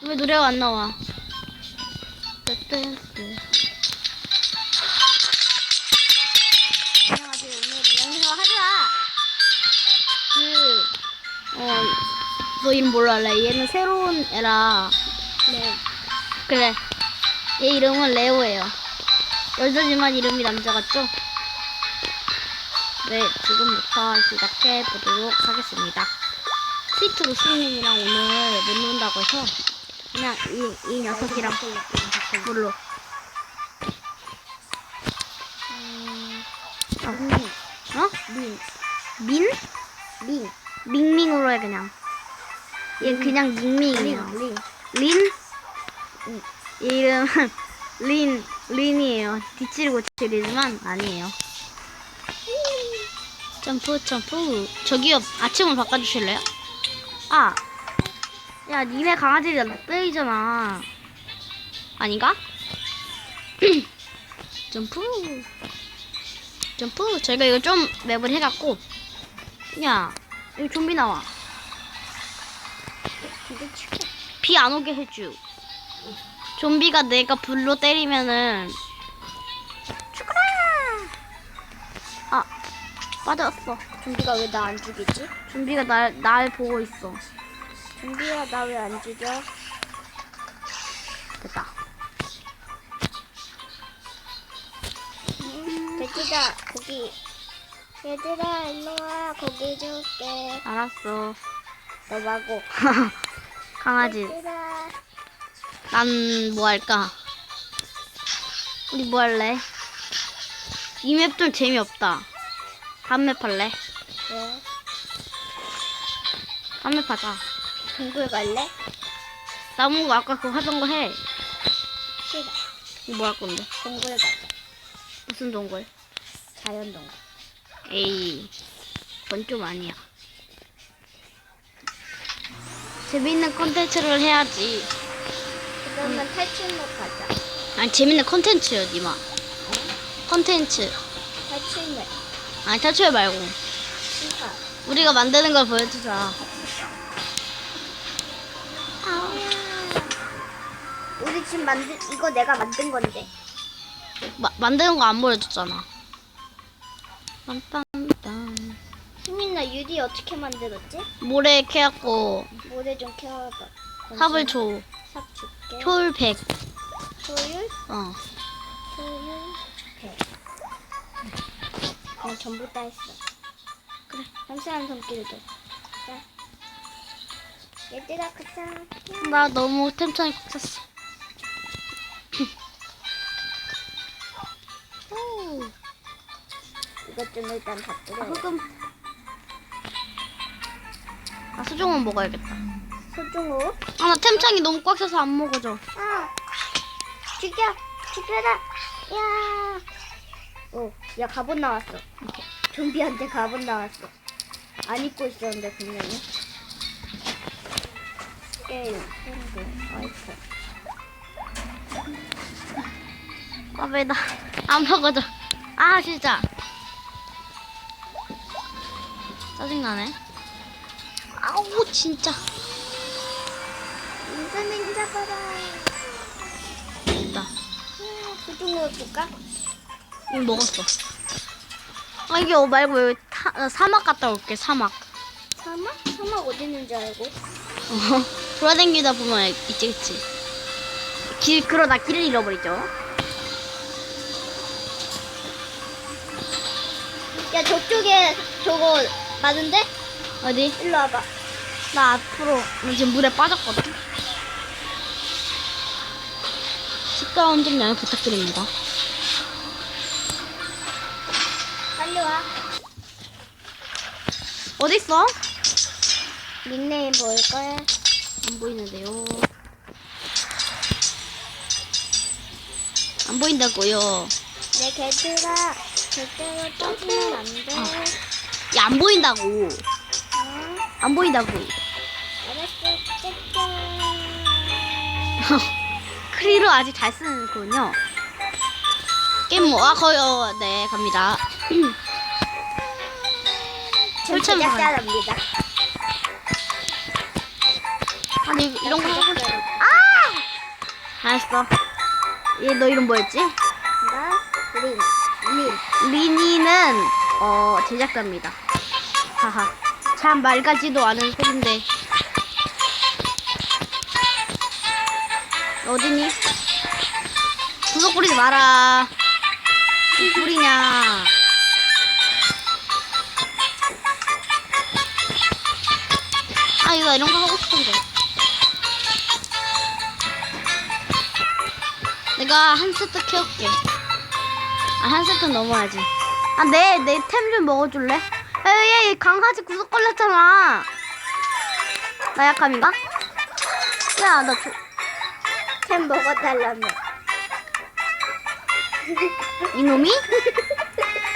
왜 노래가 안 나와? 안녕하세요. 오늘은 영상을 하자. 그, 어, 너인 뭘로 할래? 얘는 새로운 애라. 네. 그래. 얘 이름은 레오예요. 여자지만 이름이 남자 같죠? 네, 지금부터 시작해 보도록 하겠습니다. 스위트로 수님이랑 오늘 못 논다고 해서 그냥 이, 이 녀석이랑 물로. 음, 어? 민, 어? 민, 민? 민, 밍밍으로 해 그냥. 얘 그냥 밍밍이에요. 린, 린? 응. 얘 이름은 린, 린이에요. 뒤치를 고치리지만 아니에요. 점프, 점프. 저기요, 아침을 바꿔주실래요? 아. 야, 니네 강아지가 빼이잖아. 아닌가? 점프. 점프. 저희가 이거 좀 맵을 해갖고. 야, 여기 좀비 나와. 비 안 오게 해줘. 좀비가 내가 불로 때리면은 죽어라. 아 빠졌어. 좀비가 왜 나 안 죽이지? 좀비가 날 날 보고 있어. 좀비야 나 왜 안 죽여? 됐다. 돼지다 고기. 얘들아 일로 와 고기 줄게. 알았어. 너 말고. 강아지. 얘들아. 난 뭐 할까? 우리 뭐 할래? 이맵 좀 재미없다. 다음 맵 할래? 왜? 다음 맵 하자. 동굴 갈래? 나무 아까 그거 하던 거 해. 싫어. 뭐 할 건데? 동굴 가자. 무슨 동굴? 자연 동굴. 에이, 그건 좀 아니야. 재밌는 컨텐츠를 해야지. 그러면 탈출못 가자. 아니, 재밌는 컨텐츠요, 니마. 컨텐츠. 탈출못. 아니, 탈출 말고. 싫어. 우리가 만드는 걸 보여주자. 우리 지금 만든 이거 내가 만든 건데. 마, 만드는 거 안 보여줬잖아. 빰빰빰. 수민아 유리 어떻게 만들었지? 모래 캐갖고, 모래 좀 캐와봐. 삽을 줘. 삽 줄게. 초울 100. 초율, 어. 초율, 배. 그냥 전부 다 했어. 그래. 잠시만 손길도. 자. 얘들아 가자. 나 너무 템창이 꽉 찼어. 이것 좀 일단 다 아, 뿌려. 흑음. 아, 수종은 먹어야겠다. 소중호. 아, 나 템창이 너무 꽉 차서 안 먹어져. 아. 죽여. 죽여라. 야. 오, 야 갑옷 나왔어. 좀비한테 갑옷 나왔어. 안 입고 있었는데 분명히. 게임, 행동, 아이폰. 아, 왜 나 안 먹어져. 아, 진짜. 짜증나네. 아우, 진짜. 인터넷 잡아라. 됐다. 소중호 볼까? 이거 먹었어. 아, 이게 어 말고 여기 타, 나 사막 갔다 올게, 사막. 사막? 사막 어디 있는지 알고? 어, 돌아다니다 보면 있지, 있지. 길, 그러다 길을 잃어버리죠. 야 저쪽에 저거 많은데? 어디? 일로 와봐. 나 앞으로, 나 지금 물에 빠졌거든. 시끄러운 좀 양해 부탁드립니다. 빨리 와. 어딨어? 닉네임 볼 거야. 안 보이는데요. 안 보인다고요. 내 개들아 절대로 떠지면 안 돼. 야, 안 보인다고. 어? 안 보인다고. 알았어. 짠짠. 크리로 아직 잘 쓰는군요. 게임 뭐, 아, 거의, 어, 네, 갑니다. 전 설정 제작자랍니다. 아니, 이런 거. 아! 알았어. 얘 너 이름 뭐였지? 나 린. 린. 리니는 어 제작자입니다. 하하. 참 맑아지도 않은 소린데. 어디니? 구석 부리지 마라. 뿌리냐? 아 이거 이런 거 하고 싶은데. 내가 한 세트 키울게. 아, 한 세트 넘어야지. 아, 내, 내 템 좀 먹어줄래? 야, 얘 강아지 구석 걸렸잖아. 나 약함인가? 야, 나 조, 템 먹어달라며. 이놈이?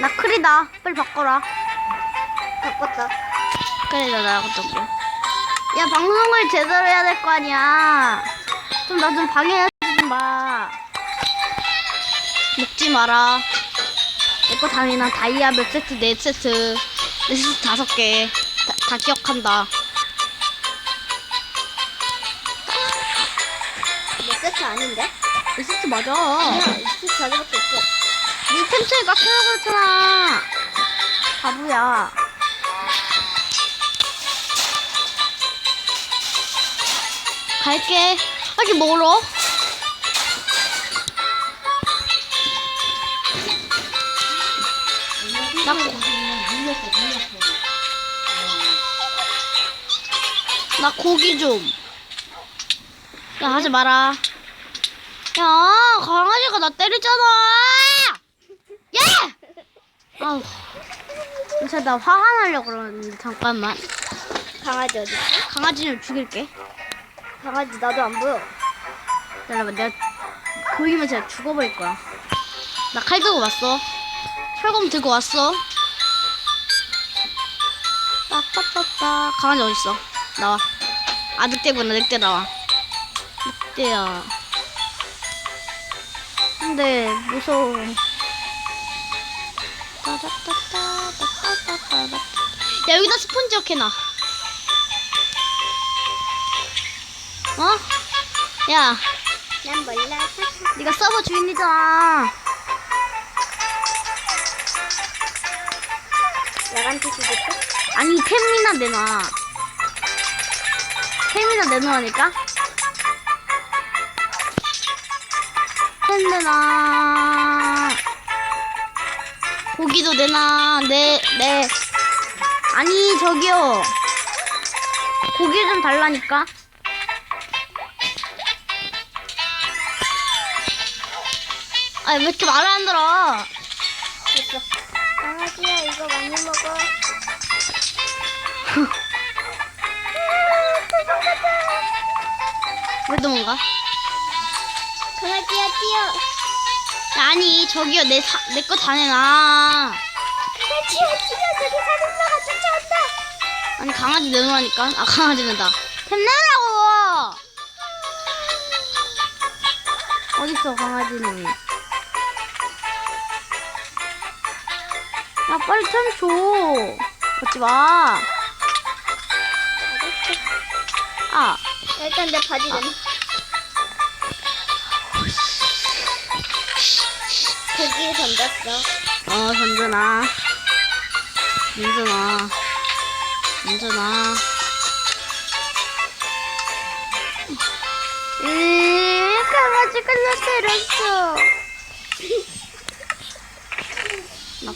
나 크리다. 빨리 바꿔라. 바꿨다. 그래, 나 나랑 좀. 야, 방송을 제대로 해야 될 거 아니야. 좀 나 좀 방해하지 좀 마. 먹지 마라. 내거 당연한 다이아 몇 세트, 네 세트, 네 세트 다섯 개. 다, 다 기억한다. 몇 세트 아닌데? 네 세트 맞아. 아니야, 24개밖에 없어. 네 템트에 깎여고 했잖아. 바보야. 갈게. 아직 멀어. 나, 고, 나 고기 좀. 야, 하지 마라. 야, 강아지가 나 때리잖아! 야! 아우. 진짜 나 화가 나려고 그러는데, 잠깐만. 강아지 어디 있어? 강아지 좀 죽일게. 강아지 나도 안 보여. 기다려봐, 내가 보이면 제가 죽어버릴 거야. 나 칼 들고 왔어. 철검 들고 왔어. 빠빠빠빠. 강아지 어딨어? 나와. 아, 늑대구나, 늑대 나와. 늑대야. 근데, 무서워. 야, 여기다 스폰지 이렇게 놔. 어? 야, 난 몰라. 네가 서버 주인이잖아. 야간 투시겠다? 아니 템이나 내놔. 템이나 내놓으니까. 템 내놔. 고기도 내놔. 네, 네. 아니 저기요. 고기 좀 달라니까. 아왜 이렇게 말을 안 들어? 강아지야, 이거 많이 먹어. 왜 도망가? 강아지야, 뛰어. 아니 저기요 내내거 다 내놔. 강아지야, 뛰어. 저기 사슴사가 쫓아온다. 아니 강아지 내놓으라니까. 아 강아지 내다. 템 내라고. 어딨어 강아지는? 야 빨리 템 줘. 받지 마. 아 일단 내 바지 내놔. 고기 던졌어. 어, 던져놔. 던져놔. 던져놔. 음, 강아지가 나 때렸어.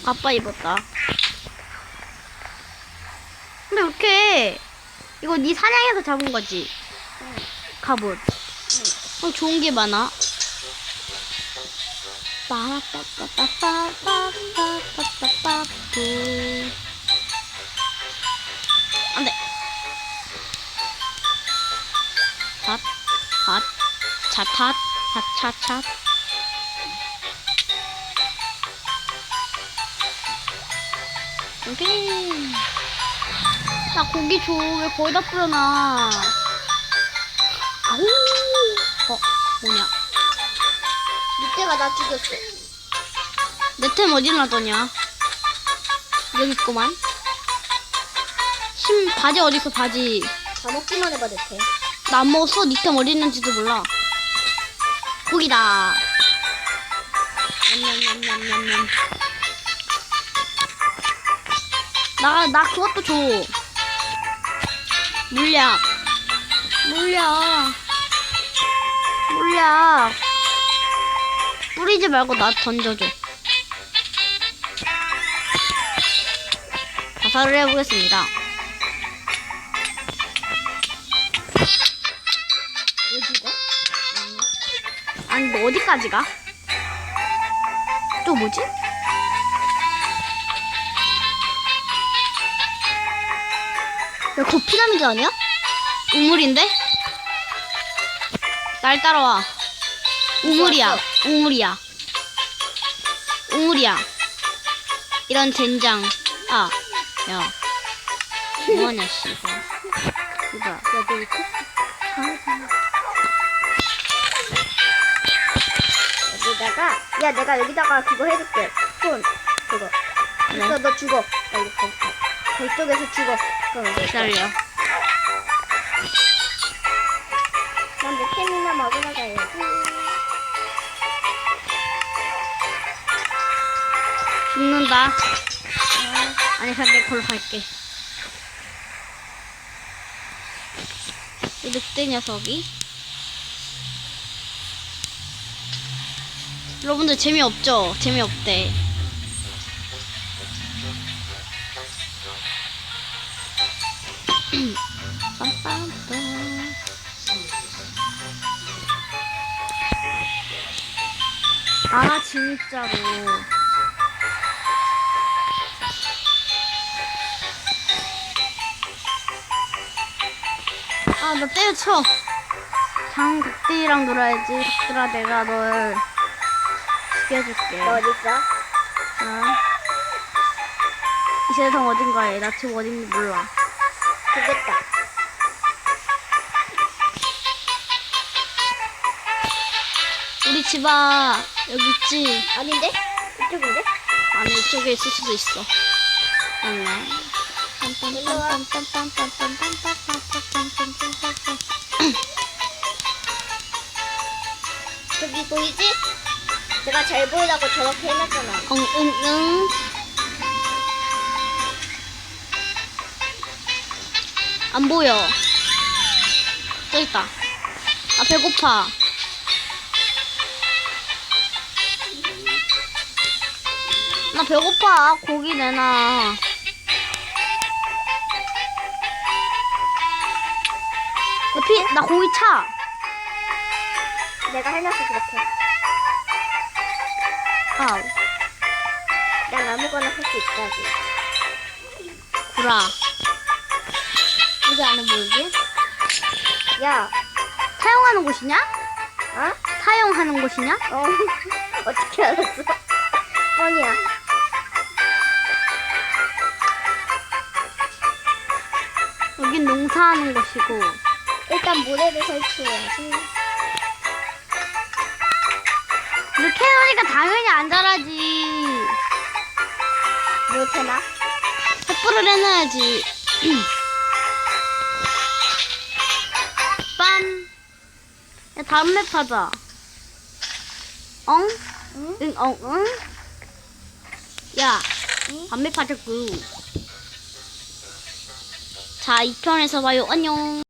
나 가빠 입었다. 근데 왜 이렇게, 이거 네 사냥해서 잡은 거지? 갑옷. 어, 좋은 게 많아. 빠빠빠빠빠빠빠빠빠뿌 안돼 핫, 핫, 차, 탓, 핫, 차, 차. 오케이. 나 고기 줘. 왜 거기다 뿌려놔? 아우. 어, 뭐냐? 늑대가 나 죽였어. 내템 어디 놔뒀냐? 여기 있구만. 심 바지 어디 있어 바지? 다 먹기만 해봐, 늑대. 나 안 먹었어. 니템 어디 있는지도 몰라. 고기다. 냠냠냠냠냠냠. 나, 나 그것도 줘. 물약. 물약. 물약. 뿌리지 말고 나 던져줘. 자살을 해보겠습니다. 왜 죽어? 아니, 너 어디까지 가? 또 뭐지? 야, 그거 피라미드 아니야? 우물인데? 날 따라와. 우물이야. 우물이야. 우물이야. 이런 젠장. 아, 야. 뭐하냐, 씨발. 이봐. 야, 너 이렇게? 여기다가, 야, 내가 여기다가 그거 해줄게. 손, 그거. 네. 너, 너 죽어. 빨리, 거기, 거쪽에서 죽어. 그럼. 기다려. 난내 템이나 먹으러 가야지. 죽는다. 아니, 근데 그걸 갈게. 이 늑대 녀석이. 여러분들 재미없죠? 재미없대. 빰빰빰. 아, 진짜로. 아, 나 때려쳐. 장극디랑 놀아야지. 극들아, 내가 널 죽여줄게. 너 어딨어? 어? 이 세상 어딘가에 나 지금 어딘지 몰라. 죽겠다. 우리 집아 여기 있지? 아닌데? 이쪽인데? 아니 이쪽에 있을 수도 있어. 맞네. 저기 보이지? 내가 잘 보이라고 저렇게 해놨잖아. 엉응응. 안 보여. 저기 있다. 아 배고파. 나 배고파. 고기 내놔. 나 피, 나 고기 차. 내가 해놨어, 그렇게. 아, 난 아무거나 할 수 있다고. 구라. 여기 안에 뭐지? 야, 사용하는 곳이냐? 어? 사용하는 곳이냐? 어, 어떻게 알았어? 뻥이야. 여긴 농사하는 곳이고. 일단 모래를 설치해야지. 이렇게 해놓으니까 당연히 안 자라지. 못해나? 횃불을 해놔야지. 야, 다음 맵 하자. 엉? 응? 응, 엉, 응? 야, 응? 다음 맵 하자구. 자, 2편에서 봐요. 안녕.